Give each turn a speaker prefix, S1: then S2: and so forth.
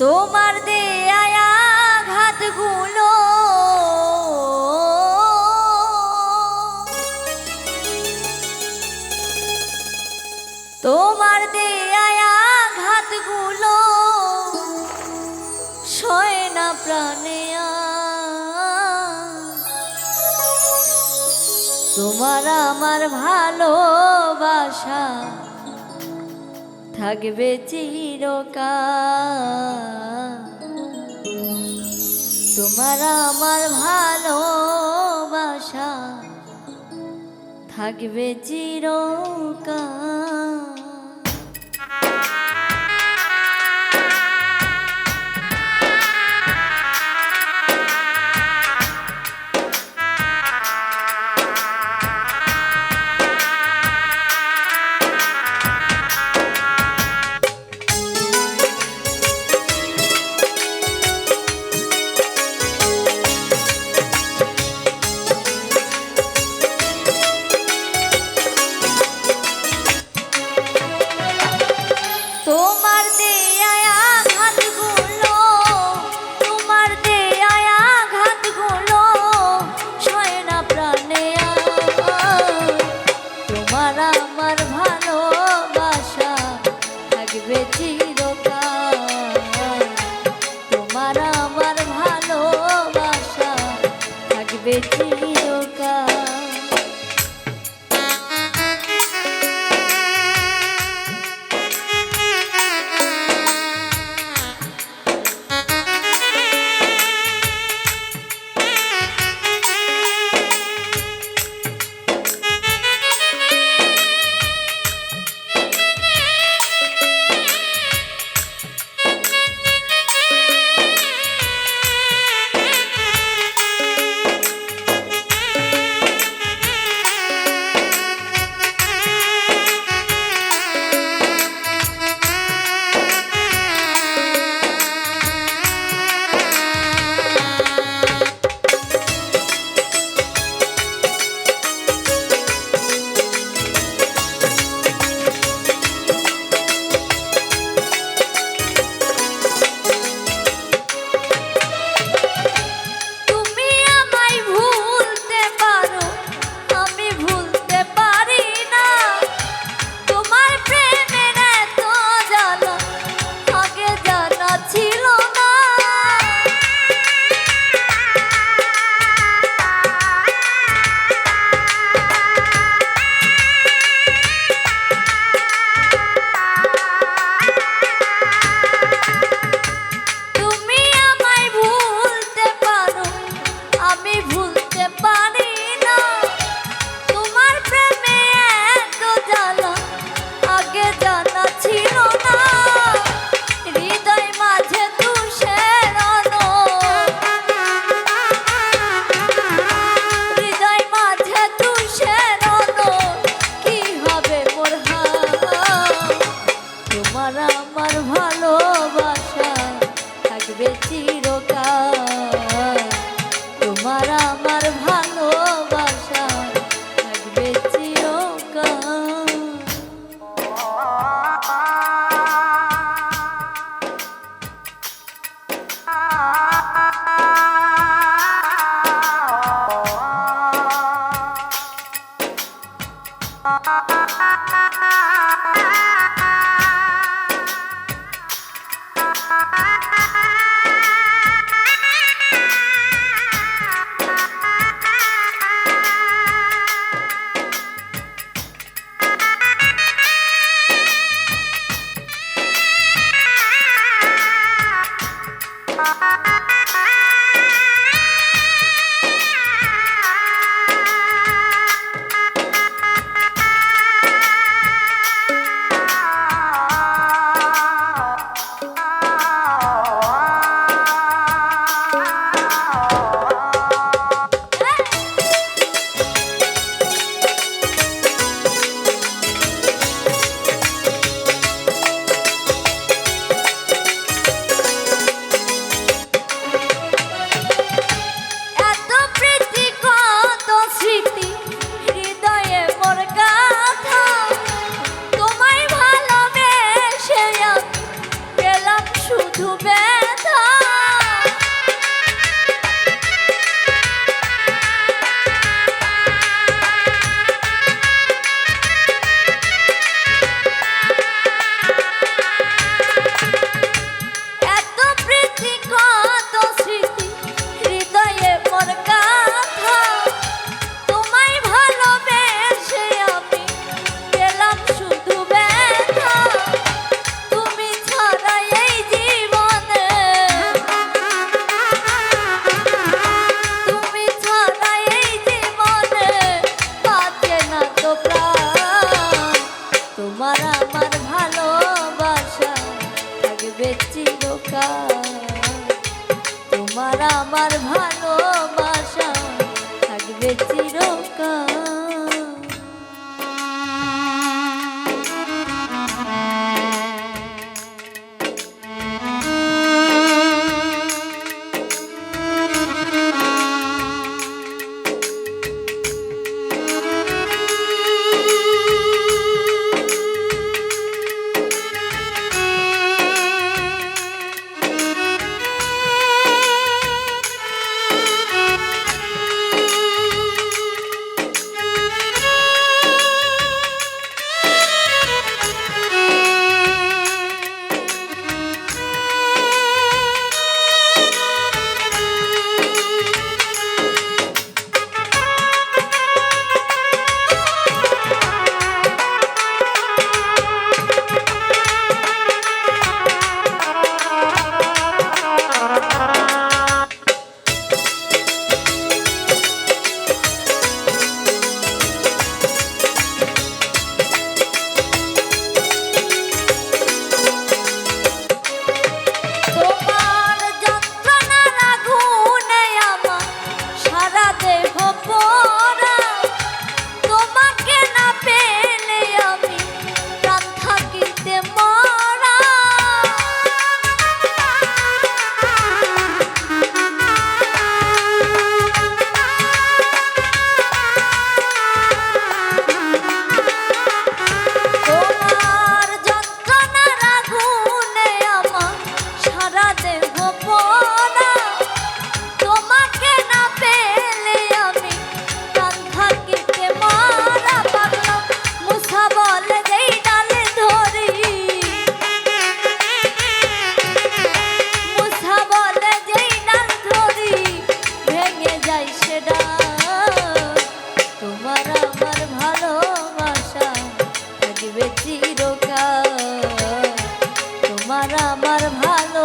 S1: তোমার দেয়া ঘাতগুলো তোমার দেয়া ঘাতগুলো সয় না প্রাণে তোমার আমার ভালোবাসা থাকবে চিরকাল। তোমার আমার ভালোবাসা। থাকবে চিরকাল। আমার ভাই। একবার আমার ভালো